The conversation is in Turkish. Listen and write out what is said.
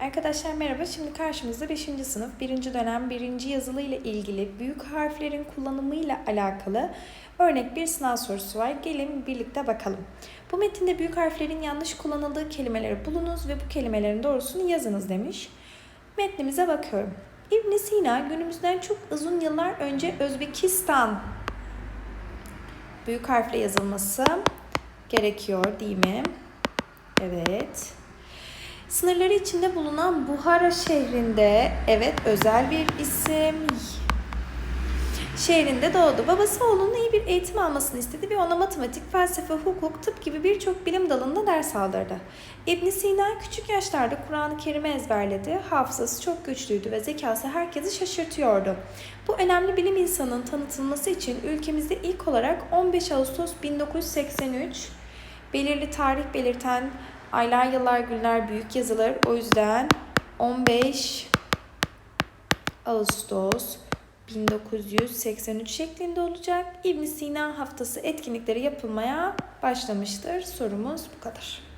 Arkadaşlar merhaba. Şimdi karşımızda 5. sınıf 1. dönem 1. yazılı ile ilgili büyük harflerin kullanımıyla alakalı örnek bir sınav sorusu var. Gelin birlikte bakalım. Bu metinde büyük harflerin yanlış kullanıldığı kelimeleri bulunuz ve bu kelimelerin doğrusunu yazınız demiş. Metnimize bakıyorum. İbn Sina günümüzden çok uzun yıllar önce Özbekistan büyük harfle yazılması gerekiyor değil mi? Evet. Sınırları içinde bulunan Buhara şehrinde, evet özel bir isim, şehrinde doğdu. Babası oğlunun iyi bir eğitim almasını istedi ve ona matematik, felsefe, hukuk, tıp gibi birçok bilim dalında ders aldırdı. ibn Sina küçük yaşlarda Kur'an-ı Kerim'i ezberledi. Hafızası çok güçlüydü ve zekası herkesi şaşırtıyordu. Bu önemli bilim insanının tanıtılması için ülkemizde ilk olarak 15 Ağustos 1983 belirli tarih belirten aylar, yıllar, günler büyük yazılır. O yüzden 15 Ağustos 1983 şeklinde olacak. İbn Sina haftası etkinlikleri yapılmaya başlamıştır. Sorumuz bu kadar.